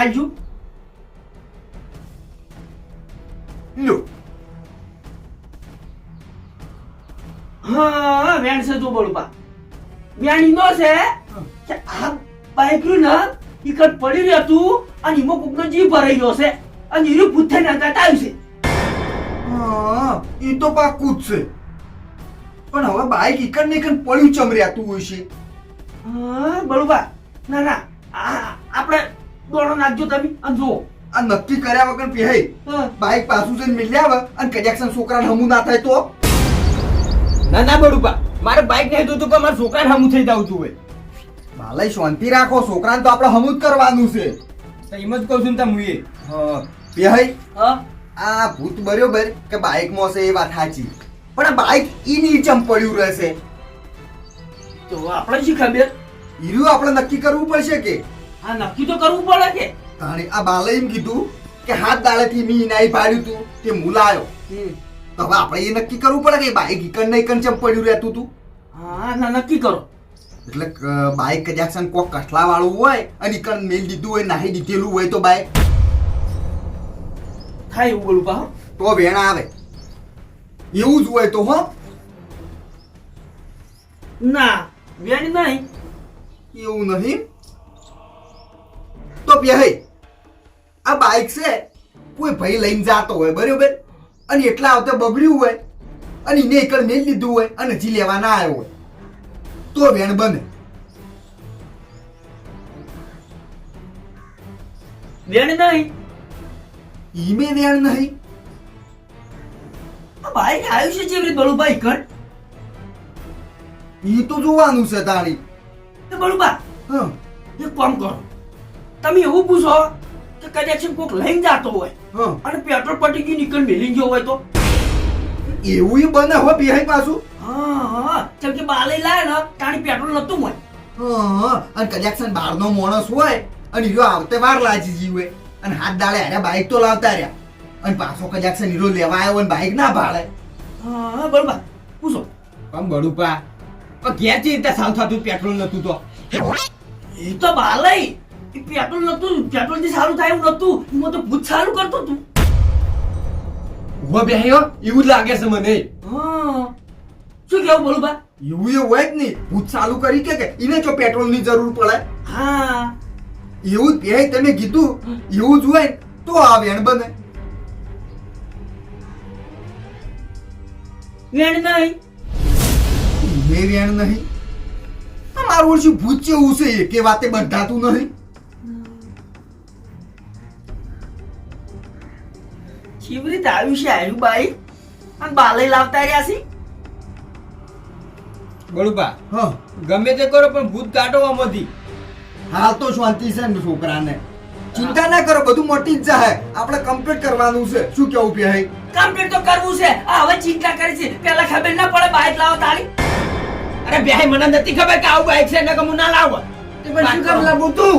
એક વેણ હા વેણ છે તો બોલું પા વેણી નો છે? કે આ બાઈકનું ના ઈકટ પડી રહ્યું હતું અને ઈમાં કોકનો જીવ ભરાઈ ગયો છે. અને ઈરું પૂથે નાકાત આવ્યું છે. હા એ તો પાકું જ છે. પણ હવે બાઈક ઈકણ ને ઈકણ પડ્યું ચમર્યાતું હોય છે. હા બળુપા ના ના આપણે દોડો નાખજો તમે અને જુઓ. આ નક્કી કર્યા વગર પહેય બાઈક પાછું જઈને મિલ્યા આવે અને કજાકસન છોકરાને હમું ના થાય તો? ના ના બડુપા. મારે બાઈક નહીં જોતું પણ મારા છોકરાને હમું થઈ જવું જોઈએ ભાલય શાંતિ રાખો. છોકરાને તો આપણે હમું જ કરવાનું છે. એમ જ કહું છું ને તમે હા પહેય આ ભૂત બરોબર કે બાઈકમાં છે એ વાત સાચી. પણ આ બાઈક ઈ નીચમ પડ્યું રહેશે. તો આપણે શી ખબર? હીરું આપણે નક્કી કરવું પડશે કે? આ નક્કી તો કરવું પડે કે. તાણે આ બાલે એમ કીધું કે હાથ દાડેથી મી નાઈ પાડ્યું તું તે મુલાયો. તો હવે આપણે એ નક્કી કરવું પડે કે બાઈક ઇકન ને ઇકન ચમ પડ્યું રહેતું તું? હા ના નક્કી કરો. એટલે બાઈક કદાચ કોક કઠલા વાળું હોય અને ઇકન મેલ દીધું હોય નાહી દીધેલું હોય તો બાઈક. થાય એવું બોલું પાહો. તો વેણા આવે. એવું જ હોય તો હો. ના વેણ નહીં. એવું નહીં? તો પહે આ બાઈક છે કોઈ ભાઈ લઈને જાતો હોય બરોબર? અને એટલા આવતા બગડ્યું હોય અને એને એકડ મેલ લીધું હોય અને હજી લેવા ના આવ્યો હોય. તો વેણ બને. વેણ નહીં? ઈમે વેણ નહીં. આ બાઈક આવ્યું છે જેવી રીતે બળુબા ઈકણ ઈ તો જોવાનું છે તારી બળુબા હા. એક કામ કરો. તમે એવું પૂછો કે કદાચ કોક લઈને જાતો હોય અને પેટ્રોલ પટી ગયું નીકળ મેલી ગયો હોય તો? એવું બને હો બિહાઈ પાછું? હા હા. કે બાલે લાય ને તાણી પેટ્રોલ નતું હોય. હા અને કજાકસન બહારનો માણસ હોય અને હીરો આવતે વાર લાજી જીવે અને હાથ દાડે હારે બાઈક તો લાવતા રહ્યા. અને પાછો કજાકસન હીરો લેવા આવ્યો અને બાઈક ના ભાડે. હા બરોબર પૂછો. પણ બડુપા પણ ઘેર ચી રીતે સાવ થતું પેટ્રોલ નતું તો? એ તો બાલે. એ પેટ્રોલ નતું પેટ્રોલથી સારું થાય એવું નતું હું તો ભૂત સારું કરતો તું ઊભા બેહ્યો એવું જ લાગે છે મને. હા. શું કેવું બળુબા એવું એ હોય જ નહીં. ભૂત ચાલુ કરી કે એને જો પેટ્રોલની જરૂર પડે? હા. એવું જ કહે તમે કીધું એવું જ હોય તો આ વેણ બને. વેણ નહીં. મે વેણ નહીં. મારું ઓળશું ભૂત એવું છે? કે વાતે બંધાતું નહીં. કેવી રીતે આવ્યું છે આવ્યું બાઈ અને બાલે લાવતા રહ્યા છે? બડુપા હા. ગમે તે કરો પણ ભૂત કાઢો આમાંથી હાલ તો શાંતિ છે ને છોકરાને. ચિંતા ના કરો બધું મોટી જ જાય આપણે કમ્પ્લીટ કરવાનું છે. શું કેવું પે કમ્પ્લીટ તો કરવું છે. આ હવે ચિંતા કરી છે. પેલા ખબર ના પડે બાઇક લાવો તારી અરે બેહી મને નથી ખબર કે આવું બાઈક છે ને કે હું ના લાવું. પણ શું કામ લાગુ તું?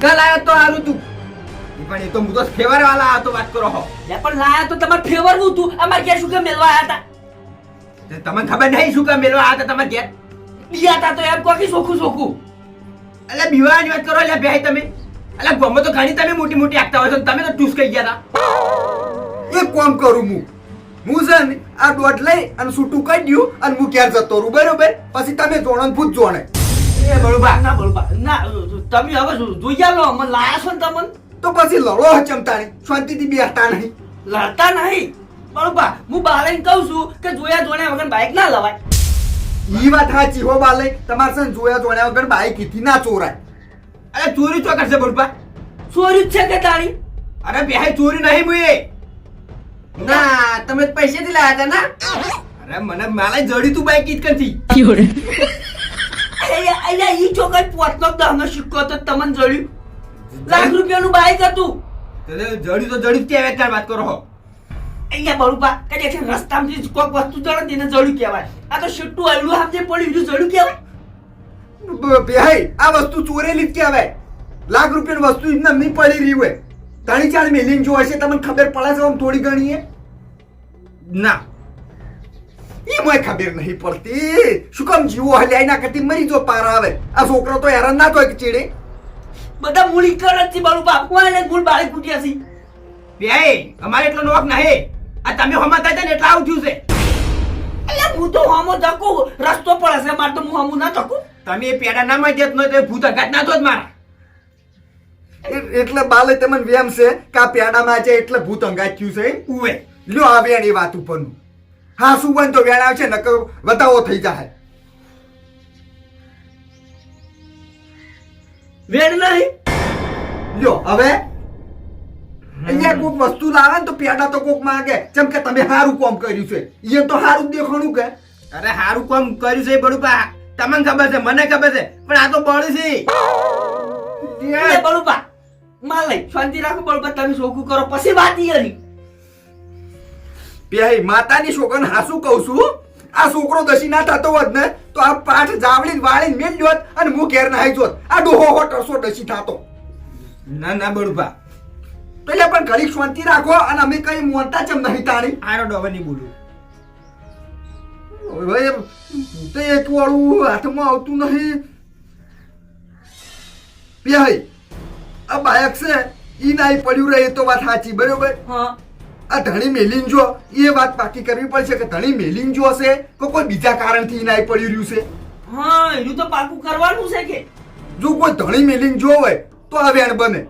કાલ આવ્યો તો હારું તું. પણ એ તો હું તો ફેવર વાલા આ તો વાત કરો હો. લે પણ લાયા તો તમાર ફેવર હું તું. અમારે ઘેર શું કે મેલવા આયા હતા તમને ખબર નહીં શું કામ મેલવા આતા તમારે ઘેર? બીયા હતા તો એમ કહો કે સોખું સોખું. એટલે બીવાની વાત કરો એટલે ભાઈ તમે. એટલે ગમે તો ઘણી તમે મોટી મોટી આખતા હોય છો તમે તો ટૂસ કહી ગયા હતા એક કામ કરું હું હું છે ને આ દોઢ લઈ અને સૂટું કરી દઉં અને હું ક્યાં જતો રહું બરોબર? પછી તમે જોણો ને ભૂત જોણે એ બળુબા ના બરોબર ના તમે હવે જોઈ લો મને લાયા છો ને તમને? તો પછી લડો હચમતાણી શાંતિથી બેસતા નહીં. લડતા નહીં? બરોબર હું બાળાને કહું છું કે જોયા જોયા વગર બાઈક ના લવાય. ઈ વાત સાચી હો બાલે તમારે છે જોયા જોણ્યા વગર બાઈક ઈથી ના ચોરાય. અરે ચોરી તો કરશે બળુબા ચોરી જ છે કે તારી? અરે બેહી ચોરી નહીં મુએ. ના તમે પૈસેથી લાયા હતા ના? અરે મને માલે જડી તું બાઈક ઈજ કરતી. અહીંયા ઈ ચોકર પોતનો દહનો સિક્કો તો તમને જડ્યું. લાખ રૂપિયાનું બાઈક હતું. જડી તો જડી કહેવાય તાર વાત કરો અહીંયા અહીંયા કદી છે રસ્તામાંથી કોઈક વસ્તુ જડે તેને જડ્યું કહેવાય. આ તો છૂટું હલવું સમજે પડ્યું બીજું જડ્યું કહેવાય? ભાઈ આ વસ્તુ ચોરેલી જ કહેવાય. લાખ રૂપિયાની વસ્તુ એમને નહીં પડી રહી હોય. ત્રણ ચાર મિલિયન જો હશે તમને ખબર પડે છે આમ થોડી ઘણી એ? ના. એ મોય ખબર નહીં પડતી. શું કામ જીવો હલ્યા ના કરતી મરી જો પાર આવે. આ છોકરો તો હેરાન ના તો ચીડે. બધા મૂળી કર જ છે બળુપા કોણ એને મૂળ બાળક કૂટ્યા છે. બે અમારે એટલો નોક નહીં. આ તમે હમા થાય ને એટલે આવું થયું છે. એટલે હું તો હમો ધકું રસ્તો પડે છે મારે તો હું હમું ના ધકું તમે એ પેડા ના માં જત ન તો ભૂત અઘાત ના જ મારા. એ- એટલે બાલે તમને વેમ છે કે આ પેડામાં છે એટલે ભૂત અંગાત થયું છે? ઉવે. લ્યો આવે એની એ વાત ઉપરનું. હા શું બન તો વેણ આવશે નકર બતાવો થઈ જાય વેણ નહીં. જો હવે. અહીંયા કોક વસ્તુ લાવે ને તો પેડા તો કોક માંગે. જેમ કે તમે સારું કામ કર્યું છે. એ તો સારું દેખાણું કે. અરે સારું કામ કર્યું છે બડુપા તમને ખબર છે મને ખબર છે પણ આ તો બળ છે. બળુપા માં લઈ શાંતિ રાખો બળુપા તમે શોખું કરો. પછી વાત ઈ પેહી માતાની છોકરાને હાસું કહું છું. આ છોકરો દસી ના થતો હોત ને તો આ પાઠ જાવડી વાળી મેલ જોત અને હું ઘેર નાહી જોત. આ ડોહો હો ટરસો દસી થાતો. ના ના બળુભા. તો એટલે પણ ઘડી શાંતિ રાખો અને અમે કઈ મોનતા ચમ નહીં તાણી. આરો નહીં બોલું. હવે તો એક વાળું હાથમાં આવતું નહીં. પેહી આ બાયક છે ઈ નાઈ પડ્યું રહે એ તો વાત સાચી બરોબર? હા. આ ધણી મેલીન જો એ વાત પાકી કરવી પડશે કે ધણી મેલીન જો હશે કે કોઈ બીજા કારણથી નાઈ પડી રહ્યું છે? હા એનું તો પાકું કરવાનું છે કે. જો કોઈ ધણી મેલીન જો હોય તો આ વેણ બને.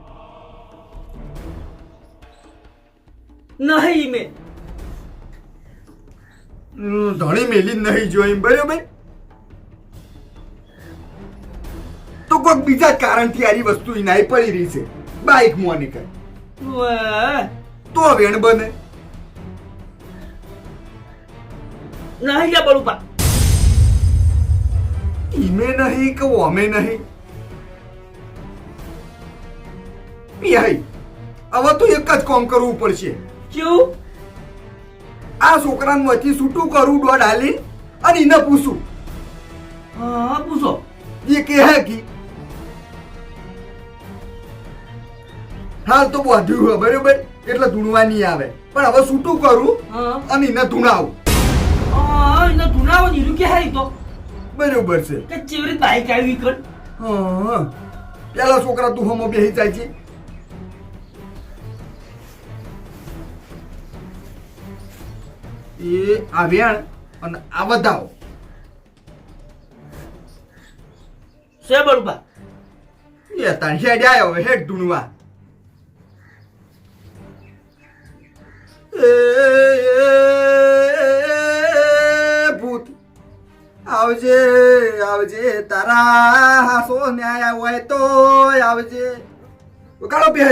નહીં મે. ધણી મેલીન નહીં જો એમ ભાઈ તો કોઈક બીજા કારણથી આરી વસ્તુ ઈ પડી રહી છે. બાઈક મોની કઈ. તો વેણ બને. નહીં લે બળુપા ઈમે નહીં કે અમે નહીં. પિયાઈ હવે તો એક જ કામ કરવું પડશે. કેવું? આ છોકરાને માંથી છૂટું કરું દોડ હાલી અને એને પૂછું. હા પૂછો. એ કે હે કી? હાલ તો બધું બરોબર? એટલે ધૂણવા નહીં આવે. પણ હવે છૂટું કરું અને એને ધૂણાવું. એને નીરું કે હારી તો? બરોબર છે. કે ચેવરી બાઈક આવી કર હા. પેલા છોકરા તું હમો બેસી જાય છે. એ આવ્યા અને આ બધાઓ. છે બળુપા એ તાણ હેડ આવ્યો હેડ ધૂણવા. એ, ભૂત. આવજે આવજે તારા હાસો ન્યાય હોય તો આવજે. કાળો બે.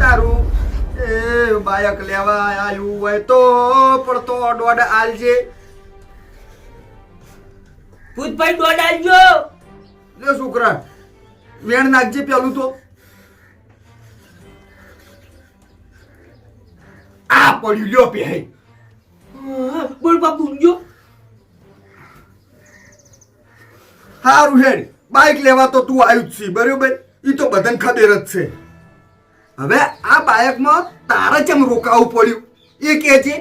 તારું એ બાયક લેવા આવ્યું હોય તો પડતો દોડ આલજે. ભૂતભાઈ દોડ આવજો લે છોકરા વેણ નાખજે પેલું તો. આ પડ્યું લ્યો પે બોલ બાપુ પૂંજો હારું હેડ બાઇક લેવા તો તું આવ્યું જ છે બરોબર? એ તો બધાને ખબર જ છે. હવે આ બાયકમાં તારે કેમ રોકાવું પડ્યું? એ કે છે?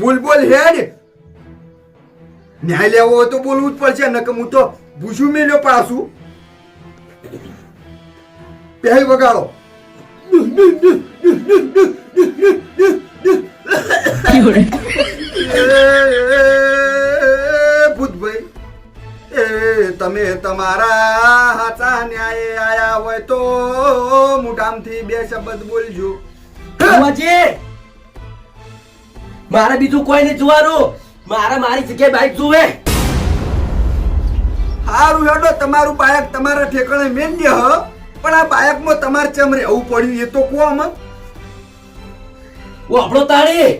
બોલ બોલ હેડ. ન્યાય લેવો હોય તો બોલવું જ પડશે, નકર હું તો ભૂસું મેલ્યો પાછું. પહેલ વગાડો. ભૂતભાઈ, એ તમે તમારા હાચા ન્યાયે આયા હોય તો મુઠામથી બે શબ્દ બોલજો. મારે બીજું કોઈ નહીં જોવાનું. મારે મારી જગ્યાએ બાઈક જોવે. હારું હેડો તમારું બાયક તમારા ઠેકાણે દે હ પણ આ બાયકમાં તમારે ચમ રહેવું પડ્યું એ તો કહો અમને આપણો તાળી.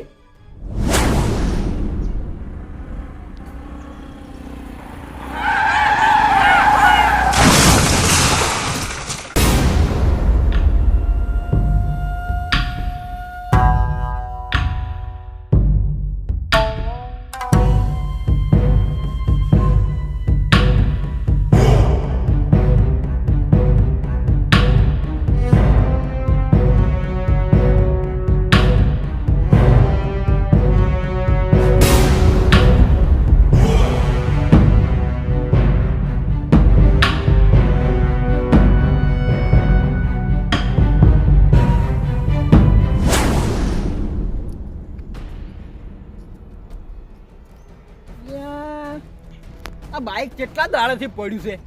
કેટલા દાડાથી પડ્યું છે?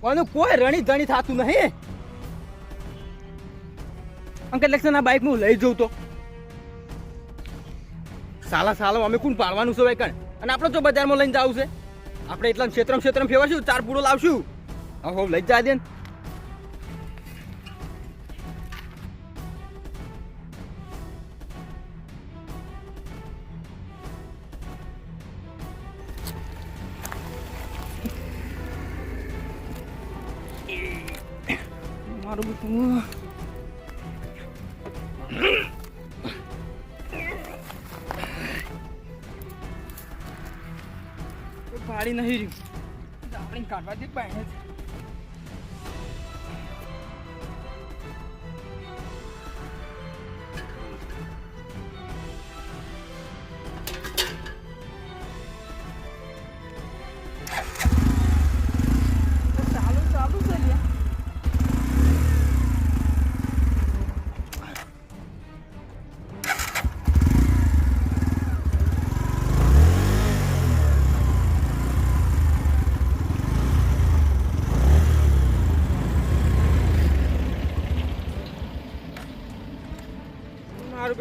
પણ કોઈ રણી ધણી થતું નહીં. અંકલ લક્ષણ આ બાઈક હું લઈ જઉં તો. સાલા સાલા, અમે કોણ પાડવાનું છે ભાઈ કણ અને આપણે જો બજારમાં લઈને જવું છે. આપણે એટલા ક્ષેત્રમ ક્ષેત્રમ ફેરવાશું, ચાર પૂરો લાવશું. હવે, લઈ જ જા દે ને. નહીં રહ્યું દાવણી કાઢવા દે પાણી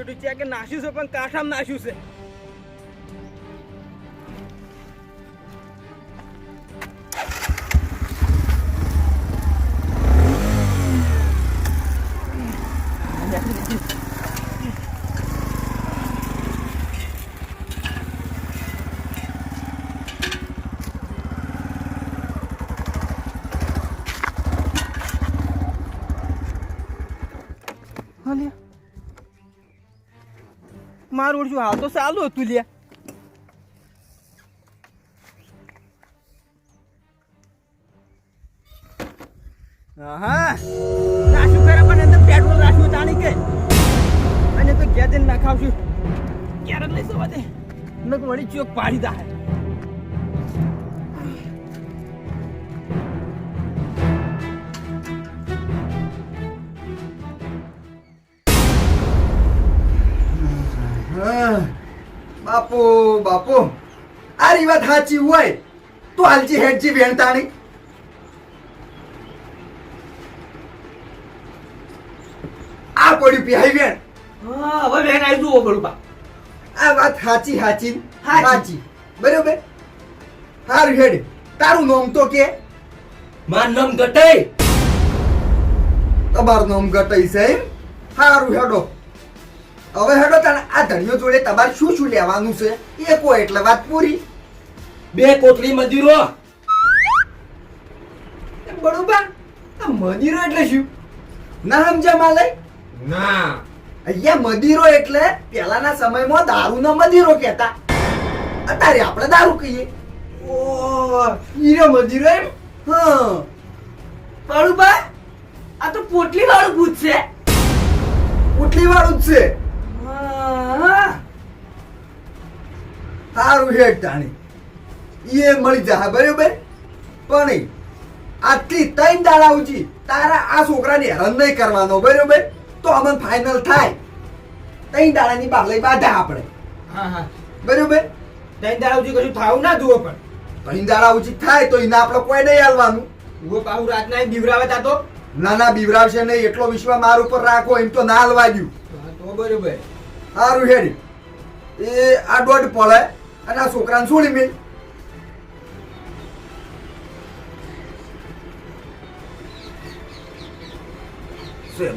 મારું બેટું ચેક કે નાખ્યું છે પણ કાંઠામાં નાખ્યું છે હા લ્યા મારું ઓળશું હાલ તો ચાલુ હતું લ્યા. હા રાખ્યું ખરા પણ અંદર પેટ્રોલ રાખ્યું તાણી કે? અને તો ઘેર જઈને નખાવશું. ક્યારે લઈ જવા દે. નક વળી ચોક પાડી દા. બાપુ બાપો આ રી વાત સાચી હોય તો હાલજી હેડજી વેણતાણી. આ પડ્યું પિહાઈ વેણ. હા હવે બેન આવી જુઓ બળુપા આ વાત સાચી સાચી સાચી. બરોબર? હારું હેડ તારું નામ તો કે? મારું નામ ગટાઈ. તમારું નામ ગટાઈ સાહેબ સારું હારું હેડો. હવે હેડો તને આ ધણીઓ જોડે તમારે શું શું લેવાનું છે? એ કો એટલે વાત પૂરી. બે કોથળી મજૂરો. બરોબર આ મદિરો એટલે શું? ના સમજ્યા માલય ના. અહીંયા મદીરો એટલે પહેલાના સમયમાં દારૂનો મદીરો કહેતા. અત્યારે આપણે દારૂ કહીએ. ઓ હીરો મદીરો એમ? હા. બરોબર આ તો પોટલી વાળું ભૂત છે. પોટલી વાળું જ છે. સારું હેડ તાણી એ મળી જા બરાબર? પણ આટલી ત્રણ દાડા ઉચી તારા આ છોકરાને હેરાન નહીં કરવાનો બરાબર? તો અમને ફાઇનલ થાય. ત્રણ દાડાની લઈ બાધા આપણે. હા હા. બરાબર? ત્રણ દાડા ઉચી કશું થાવું ના જુઓ પણ. ત્રણ દાડા ઉચી થાય તો એને આપણે કોઈ નહીં હાલવાનું. ઊભો પાહુ રાતના બીવરાવે તા તો. નાના બીવરાવશે નહીં. એટલો વિશ્વાસ માર ઉપર રાખો એમ તો ના હાલવા હા, તો બરાબર. સારું હેડ. એ આ દોઢ પડે અને આ છોકરાને શું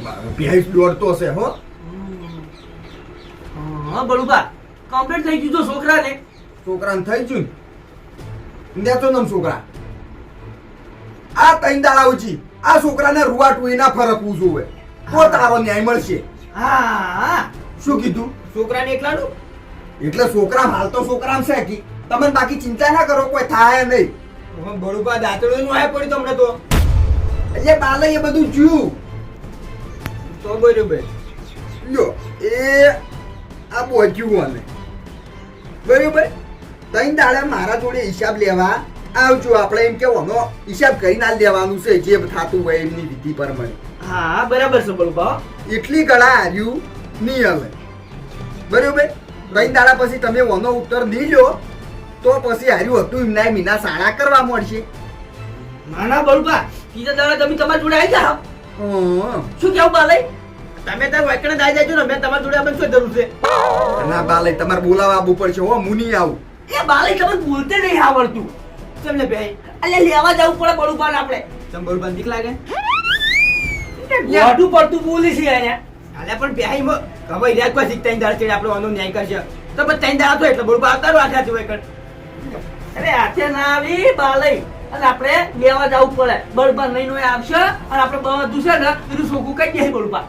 બાર ભેંસ દોડતો છે હો? કમ્પ્લીટ થઈ ગયું તો છોકરાને. છોકરાને થઈ ગયું ને? દેતો નમ છોકરા. આ ત્રણ દાડા ઉચી આ છોકરાને રૂવા ટુઈ ના ફરકવું જોવે તો તારો ન્યાય મળશે? હા. શું કીધું? છોકરાને એકલાનું? એટલે છોકરા હાલ તો છોકરા છે કી. તમે બાકી ચિંતા ના કરો કોઈ થાય નહીં. બળુબા દાંતડું નું આય પડ્યું તમને તો. એટલે બાલે એ બધું જોયું. તો બરોબર. લ્યો એ આ પહોંચ્યું અને બરોબર? તઈ દાડે મારા જોડે હિસાબ લેવા આવજો આપણે. એમ કેવાનો હિસાબ કરીને આ લેવાનું છે જે થતું હોય એમની વિધિ પ્રમાણે. હા બરાબર છે બળુપા એટલી ગળા હાર્યું નહીં હવે. બરોબર? તઈ દાડા પછી તમે ઓનો ઉત્તર નહીં લો તો પછી હાર્યું હતું એમના મીના સાડા કરવા મળશે. ના ના બળુપા દાડા તમે તમારા જોડે આવી જાઓ. શું કેવું તમે તાર દાઈ જાજો ને મેં તમારી જોડે આપણે શું જરૂર છે? ના બાલે તમારે બોલાવા આવવું પડશે હો હું નહીં આવું. એ બાલય તમને બોલતે નહીં આવડતું તમને બે અલ્યા લેવા જવું પડે બળુપા આપણે. ચંબોર બંધીક લાગે? મોઢું પડતું બોલી છે અહીંયા. પણ બેહી હવે ઇલાજ કોઈ શીખતા તૈન દાડ આપણે આનો ન્યાય કરશે. તો પછી તૈન દાડા તો એટલે બોલબા આવતા રહો આખા વાયકણ અરે આથે ના આવી બાલય અને આપણે લેવા જવું પડે. બળબા લઈને આવશે અને આપણે બધું છે ને એનું સોકું કઈ દે બળુપા